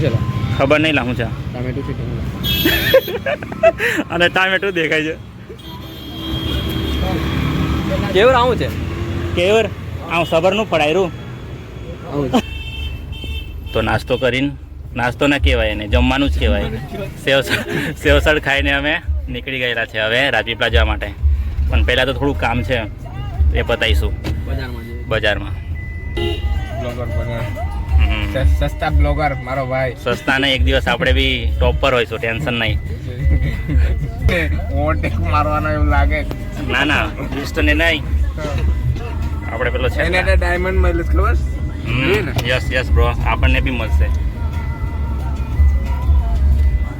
છે ખબર નહીં લાવું છે. ટામેટું છે કે અને ટામેટું દેખાય છે. કેવર આવું છે? કેવર? આવું સબરનું ફળાયરું. તો નાસ્તો કરીને નાસ્તો ના કહેવાય એને જમવાનું જ કહેવાય. સેવસળ સેવસળ ખાઈને અમે નીકળી ગયેલા છે હવે રાજપીપળા જવા માટે. પણ પહેલાં તો થોડું કામ છે એ બતાવીશું. બજારમાં બજારમાં. સસ્તા બ્લોગર મારો ભાઈ. સસ્તા ને એક દિવસ આપણે બી ટોપ પર હોઈશું ટેન્શન નહીં. ઓવરટેક મારવાનો એવું લાગે. ના ના લિસ્ટ ને નહીં. આપણે પેલો છે એને ડાયમંડ મળ્યું છે ખબર યસ યસ બ્રો આપણને બી મળશે.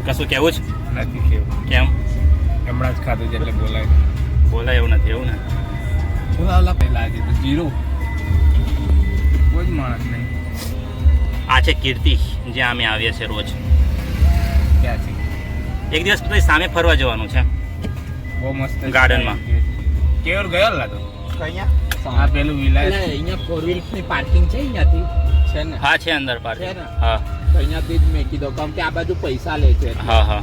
કશું કેવું જ નથી કેવું. કેમ? હમણાં જ ખાધું છે એટલે બોલાય બોલાય એવું નથી એવું ને? બોલાવલા પહેલા આજે તો જીરો. કોઈ જ માણસ નહીં. આ છે કીર્તિ જ્યાં અમે આવીએ છીએ રોજ. એક દિવસ પછી સામે ફરવા જવાનું છે. બહુ મસ્ત ગાર્ડનમાં. કેવર ગયો તો અહીંયા આ પેલું વિલાય અહીંયા ફોરની પાર્કિંગ છે અહીંયાથી? છે ને? હા છે અંદર પાર્કિંગ હા. તો અહીંયાથી જ મેં કીધો કેમ કે આ બાજુ પૈસા લે છે. હા હા.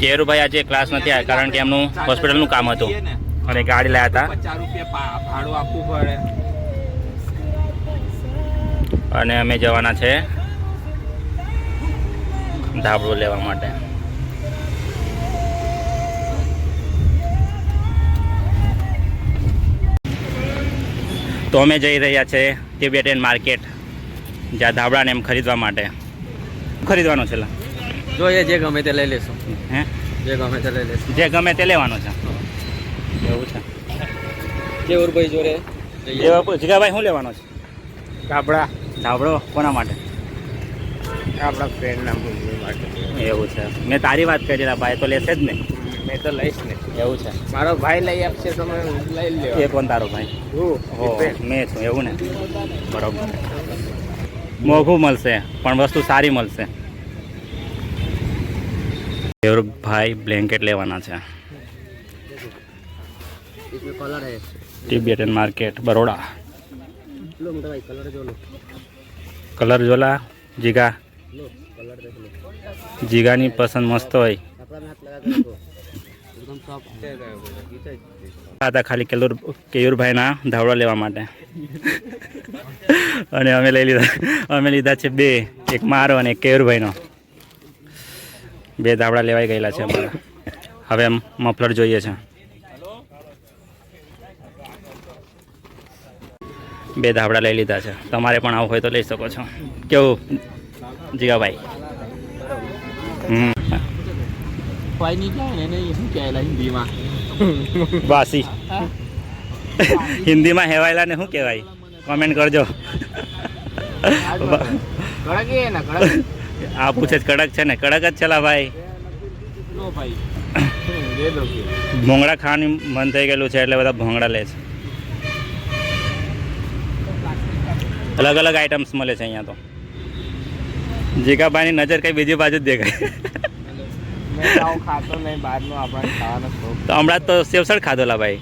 કેરુભાઈ આજે ક્લાસ નથી આવ્યા કારણ કે એમનું હોસ્પિટલનું કામ હતું. અને ગાડી લાયા હતા. પચાસ રૂપિયા ભાડું આપવું પડે. અને અમે જવાના છે ધાબળો લેવા માટે. તો અમે જઈ રહ્યા છે તિબેટેન માર્કેટ જ્યાં ધાબળાને એમ ખરીદવા માટે. ખરીદવાનું છે જો જોઈએ જે ગમે તે લઈ લેશું. હે? જે ગમે તે લઈ લેશું. જે ગમે તે લેવાનું છે. એવું છે. કેવુરભાઈ જોડે? જીગાભાઈ શું લેવાનો છે? કાપડા ધાબળો કોના માટે? આપણા ફ્રેન્ડના માટે. એવું છે. મેં તારી વાત કરી ભાઈ તો લેશે જ ને? મેં તો લઈશ ને. એવું છે. મારો ભાઈ લઈ આપશે તો મને લઈ લેવો એ કોણ તારો ભાઈ. હું? મેં છું એવું ને? બરોબર. મોંઘું મળશે પણ વસ્તુ સારી મળશે. ભાઈ બ્લેન્કેટ લેવાના છે. Tibetan market Baroda. કલર જોલા જીગા જીગાની પસંદ મસ્ત હોય હતા ખાલી કેલુર કેયુરભાઈના ધાવડા લેવા માટે અને અમે લઈ લીધા અમે લીધા છે બે એક મારો અને એક કેયુરભાઈનો બે ધાવડા લેવાઈ ગયેલા છે અમારા હવે મફલર જોઈએ છે બે ધાબળા લઈ લીધા છે. તમારે પણ આવું હોય તો લઈ શકો છો. કેવું? જીગાભાઈ. વાસી. હિન્દીમાં હેવાયેલા ને શું કહેવાય? કોમેન્ટ કરજો. આ પૂછે કડક છે ને? કડક જ છેલા ભાઈ. ભોંગડા ખાવાનું મન થઈ ગયેલું છે એટલે બધા ભોંગડા લે છે. અલગ અલગ આઇટમ્સ મળે છે અહીંયા તો. જીગાભાઈની નજર કઈ બીજી બાજુ જ દેખાય. હમણાં તો સેવસળ ભાઈ.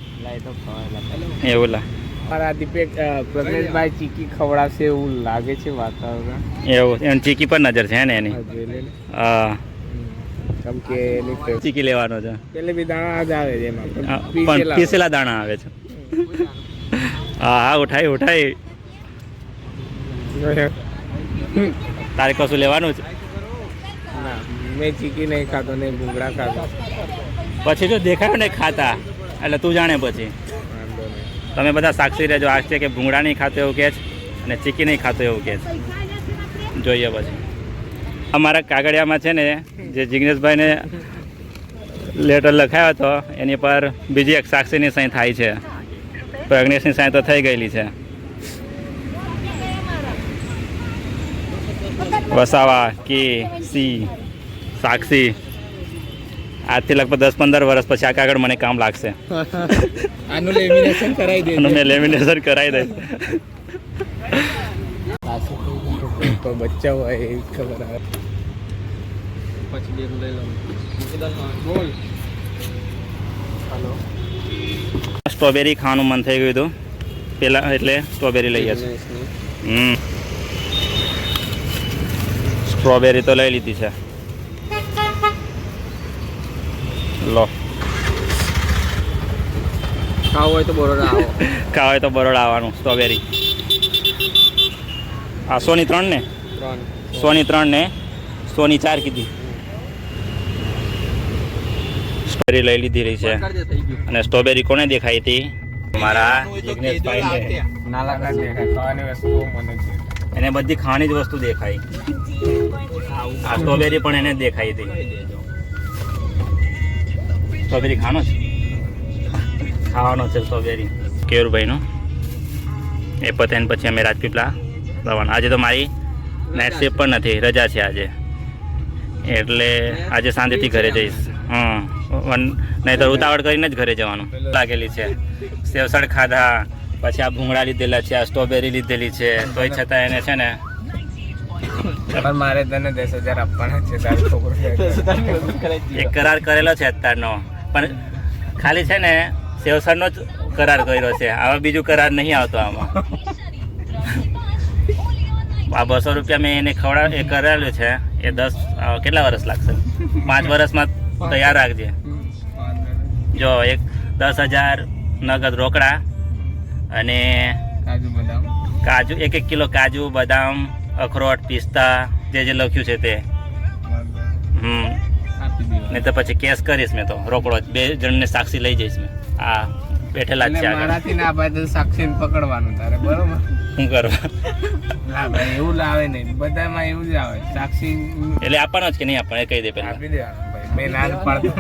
એવું લા. મારા દીપેક પ્રજ્ઞેશભાઈ ચીકી ખવડાવશે એવું લાગે છે વાતાવરણ. એવું એમ ચીકી પર નજર છે ને એની. હા કેમ કે ચીકી લેવાનો છે. પેલે બી દાણા જ આવે છે એમાં પણ પીસેલા. દાણા આવે છે. હા હા ઉઠાઈ ઉઠાઈ આવે. તારે કશું લેવાનું છે? ના મેં ચીકી નહીં ખાતો નહીં ભૂંગળા ખાતો પછી જો દેખાયો ને ખાતા એટલે તું જાણે પછી. તમે બધા સાક્ષી રહેજો આજ છે કે ભૂંગળા નહીં ખાતો એવું કહે છે અને ચીકી નહીં ખાતો એવું કહે છે. જોઈએ પછી. અમારા કાગળિયામાં છે ને જે જિગ્નેશભાઈને લેટર લખાયો હતો એની પર બીજી એક સાક્ષીની સહી થાય છે. પ્રજ્ઞેશની સહી તો થઈ ગયેલી છે. વસાવા કે સી સાક્ષી. આજથી લગભગ દસ પંદર વર્ષ પછી આ કાગળ મને કામ લાગશે. આનું લેમિનેશન કરાવી દે મેં લેમિનેશન કરાવી દઈશ કોઈ બચ્ચા હોય એ ખબર આવે. પછી બે લઈ લો બોલ હલો સ્ટ્રોબેરી ખાવાનું મન થઈ ગયું હતું. પેલા એટલે સ્ટ્રોબેરી લઈએ છીએ હમ. સ્ટ્રોબેરી તો લઈ લીધી છે. લો. ખાવ હોય તો બરોડા આવો. ખાવાય તો બરોડા આવવાનું સ્ટ્રોબેરી આ સોની ત્રણ ને? સોની ત્રણ ને સોની ચાર કીધી. સ્ટ્રોબેરી લઈ લીધી રહી છે. અને સ્ટ્રોબેરી કોને દેખાઈ હતી? મારા જિગ્નેશભાઈને. નાલા ના દેખાય ખાવાની વસ્તુઓ મને છે એને બધી ખાવાની જ વસ્તુ દેખાઈ આ સ્ટ્રોબેરી પણ એને દેખાઈ હતી. સ્ટ્રોબેરી ખાનો છે? ખાવાનો છે સ્ટ્રોબેરી કેવુરભાઈનો એ પતે ને પછી અમે રાજપીપળા રવાના આજે તો મારી નાઇટ શિફ્ટ પણ નથી, રજા છે આજે. એટલે આજે શાંતિથી ઘરે જઈશ. હં નહીં તો ઉતાવળ કરીને જ ઘરે જવાનું. લાગેલી છે. સેવસળ ખાધા. પછી આ ભૂંગળા લીધેલા છે આ સ્ટ્રોબેરી લીધેલી છે તોય છતાં એને છે ને પણ મારે તને દસ હજાર આપવાના છે એક કરાર કરેલો છે અત્યારનો. પણ ખાલી છે ને સેવસરનો જ કરાર કર્યો છે આમાં બીજું કરાર નહીં આવતો આમાં. આ બસો રૂપિયા મેં એને ખવડાવ એ કરાવેલું છે એ દસ કેટલા વર્ષ લાગશે? પાંચ વર્ષમાં તૈયાર રાખજે. જો એક દસ હજાર નગદ રોકડા અને કાજુ બદામ. કાજુ એક એક કિલો કાજુ બદામ અખરોટ પિસ્તા જે જે લખ્યું છે તે. હમ. નહીં તો પછી કેસ કરીશ મેં તો. રોકડો જ. બે જણને સાક્ષી લઈ જઈશ મેં. આ બેઠેલા છે આગળ. મારાથી ના ભાઈ તો સાક્ષી પકડવાનું તારે બરોબર? શું કરવા? ના ભાઈ એવું લાવે નહીં. બધામાં એવું જ આવે. સાક્ષી એટલે આપવાનો જ કે નહીં આપવાનો? એ કહી દે પહેલા. આપી દેવાનો ભાઈ. મેં ના પાડતો.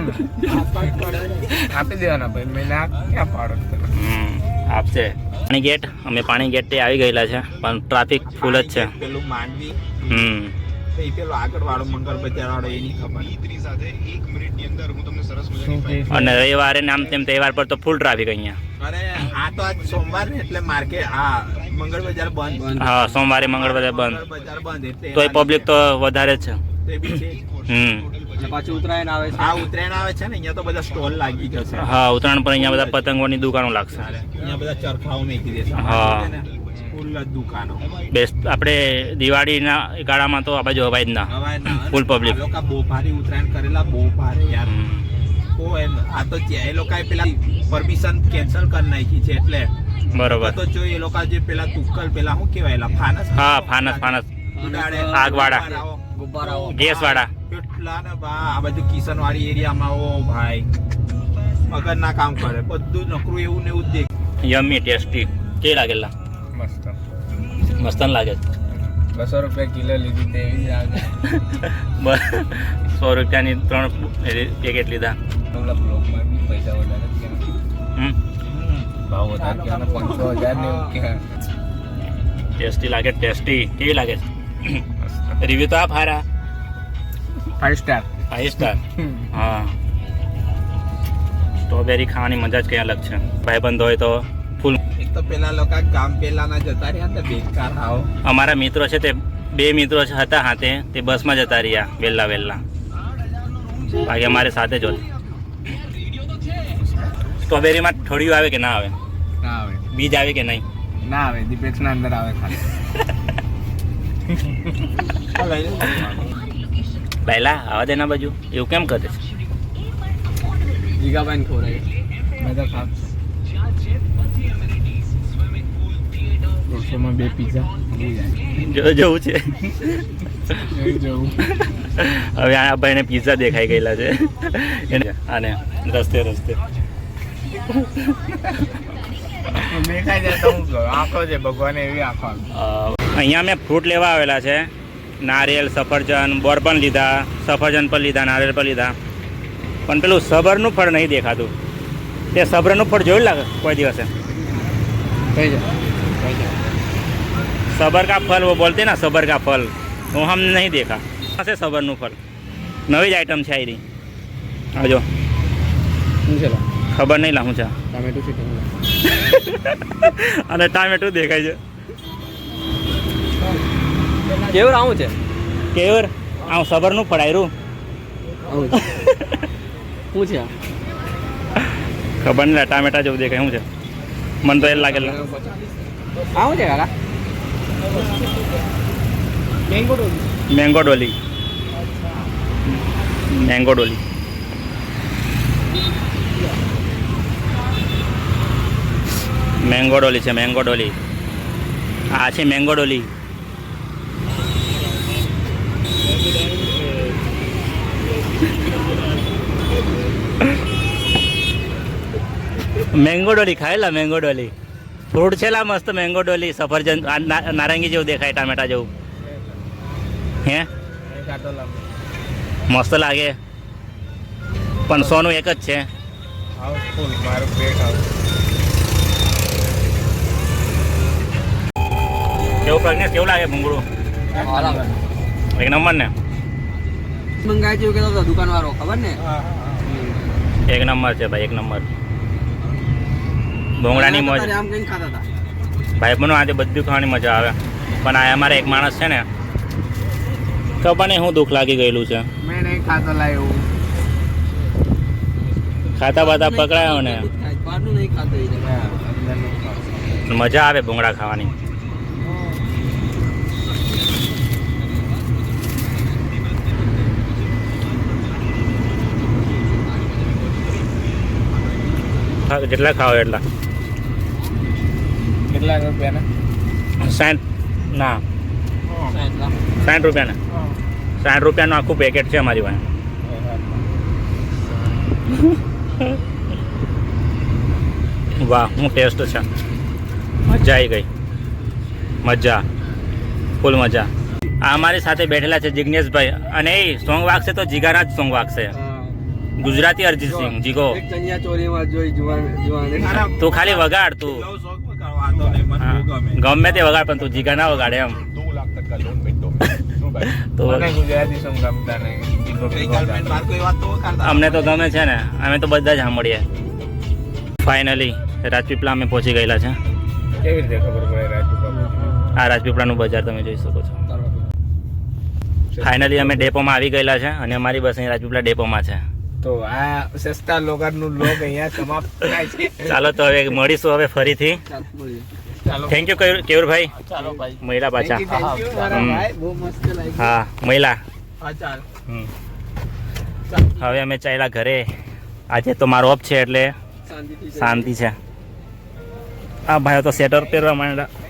આપી દેવાના. ભાઈ. મેં ના ક્યાં પાડો હમ. આપશે પાણી ગેટ અમે પાણી ગેટ આવી ગયેલા છે પણ ટ્રાફિક ફૂલ જ છે. પેલું માંડવી. હમ. એ પેલો આગળ વાળો મંગળ બજાર વાળો એની ખબર. શું કહે છે? અને રવિવારે નામ આમ તેમ તહેવાર પર તો ફૂલ ટ્રાફિક અહીંયા. અરે આ તો આજ સોમવાર ને એટલે માર્કેટ હા મંગળ બજાર બંધ. હા સોમવારે મંગળવારે બંધ. મંગળ બજાર બંધ તો એ પબ્લિક તો વધારે જ છે. તે બી છે. હમ. અને પાછું ઉત્તરાયણ આવે છે. આ ઉત્તરાયણ આવે છે ને અહીંયા તો બધા સ્ટોલ લાગી જશે. હા ઉત્તરાયણ પર અહીંયા બધા પતંગોની દુકાનો લાગશે. અહીંયા બધા ચરખાઓ મેકી દેશે. હા. દુકાનો. બેસ્ટ. આપણે દિવાળીના ગાળામાં તો આ બાજુ હવાઈ જ ના. ફૂલ. આ લોકો બહુ ભારે ઉત્તરાયણ કરેલા બહુ ભારે યાર. હમ. આ તો એ લોકોએ પેલા પરમિશન કેન્સલ કરી નાખી છે એટલે. બરોબર. તો જો એ લોકો જે પેલા તુક્કલ પેલા શું કહેવાય ફાનસ હા ફાનસ ફાનસ. આગવાળા. ગેસ વાળા કેટલા ને બા આ બાજુ કિશન વાળી એરિયામાં ઓ ભાઈ. મગજ ના કામ કરે બધું નકરું એવું ને એવું જ દેખ યમી ટેસ્ટી. કેવી લાગેલા મસ્ત. મસ્ત લાગે છે? બસો રૂપિયા કિલો લીધી તેવી બસ સો રૂપિયાની ત્રણ પેકેટ લીધા. બી પૈસા વધારે. હમ. ભાવ વધારે કહેવાના પાંચસો હજાર ને એવું કહેવાય. ટેસ્ટી લાગે ટેસ્ટી કેવી લાગે? રિવ્યુ તો આપ હારા. ફાઈવ સ્ટાર ફાઈવ સ્ટાર હા. સ્ટ્રોબેરી ખાવાની મજા જ કંઈ અલગ છે. ભાઈબંધ હોય તો ફૂલ એક તો પેલા લોકો કામ પેલા ના જતા રહ્યા હતા બેકાર આવો અમારા મિત્રો છે તે બે મિત્રો છે હતા હાથે તે બસમાં જતા રહ્યા વહેલા વહેલા બાકી અમારે સાથે જ સ્ટ્રોબેરીમાં ઠળિયું આવે કે ના આવે? ના આવે. બીજ આવે કે નહીં? ના આવે દીપેક્ષના અંદર આવે ખાલી. પહેલા આવા દેના બાજુ. એવું કેમ કરે છે? જીગાબાઈ ખોરાય. બધા ખાપ દોઢસોમાં બે પીઝા જવું છે. હવે આ ભાઈને પિઝા દેખાઈ ગયેલા છે. એને આને રસ્તે રસ્તે. અહીંયા મેં ફ્રૂટ લેવા આવેલા છે. નારિયેલ સફરજન બોર પણ લીધા સફરજન પણ લીધા નારિયેલ પણ લીધા. પણ પેલું સબરનું ફળ નહીં દેખાતું. તે સબરનું ફળ જોયું લાગે કોઈ દિવસે? થઈ જાય. सबर का फल वो बोलते ना सबर का फल वो हम नहीं देखा कहाँ से સબરનું ફળ નવી જ આઈટમ છે આ રહી આ જો શું છે ખબર નહીં લાવું છે ટામેટું છે અને ટામેટું દેખાય છે કેવું આવું છે કેવર આ સબરનું ફળ આવ્યું આવું છે શું છે આ? ખબર નહીં ટામેટા જેવું દેખાય શું છે મને તો એ લાગેલા આવું છે કાકા Mango dolly mango dolly mango dolly mango dolly છે મેંગો ડોલી આ છે મેંગો ડોલી મેંગો ડોલી ખાયેલા મેંગો ડોલી ફ્રૂટ છે લા મસ્ત મેંગો ડોલી સફરજન નારંગી જેવું દેખાય ટામેટા જેવું. હે? મસ્ત લાગે. પણ સોનું એક જ છે. કેવું પ્રજ્ઞેશ કેવું લાગે ભૂંગળું? એક નંબર ને? મંગાવી જેવું કેતો હતો દુકાન વાળો ખબર ને? એક નંબર છે ભાઈ એક નંબર. ભૂંગળાની મોજ. ભાઈ બનો આજે બધું ખાવાની મજા આવે. પણ આ અમારે એક માણસ છે ને ખબર નહીં શું દુઃખ લાગી ગયેલું છે. મેં નહીં ખાતો લાવ્યું ખાતા બાતા પકડાયો ને. મજા આવે ભૂંગળા ખાવાની. જેટલા ખાઓ એટલા. કેટલા રૂપિયાના? સાઠ ના. સાઠ રૂપિયાના. સાઠ રૂપિયાનું આખું પેકેટ છે અમારી પાસે. વાહ હું ટેસ્ટ છે. મજા આવી ગઈ. મજા. ફૂલ મજા. આ અમારી સાથે બેઠેલા છે જિજ્ઞેશભાઈ અને એ સોંગ વાગશે તો જીગાના જ સોંગ વાગશે. ગુજરાતી અરજીત સિંહ જીગો. તું ખાલી વગાડ તું. ગમે ગમે તે વગાડ પણ તું જીગા ના વગાડે એમ. તો મને ગુજરાતી સોંગ ગમતા નહીં. કઈ girlfriend બાર કોઈ વાત તો કરતા અમને તો ગમે છે ને અમે તો બધા જ સાંભળીએ. ફાઇનલી રાજપીપળા અમે પહોંચી ગયેલા છે. કેવી રીતે ખબર પડે રાજુ આ રાજપીપળાનું બજાર તમે જોઈ શકો છો. ફાઇનલી અમે ડેપોમાં આવી ગયેલા છે અને અમારી બસ અહીં રાજપીપળા ડેપોમાં છે. તો આ સસ્તા લોકાનું લોક અહીંયા સમાપ્ત થાય છે. ચાલો તો હવે મળીશું હવે ફરીથી. ચાલ. ચાલો થેન્ક યુ કેવુરભાઈ. ચાલો ભાઈ. મહિલા પાછા. હમ. ભાઈ. મસ્ત લાગ્યું. હા મહિલા. હા હવે અમે ચાલ્યા ઘરે. આજે તો મારો ઓફ છે એટલે શાંતિ છે. આ ભાઈઓ તો સ્વેટર પહેરવા માંડ્યા.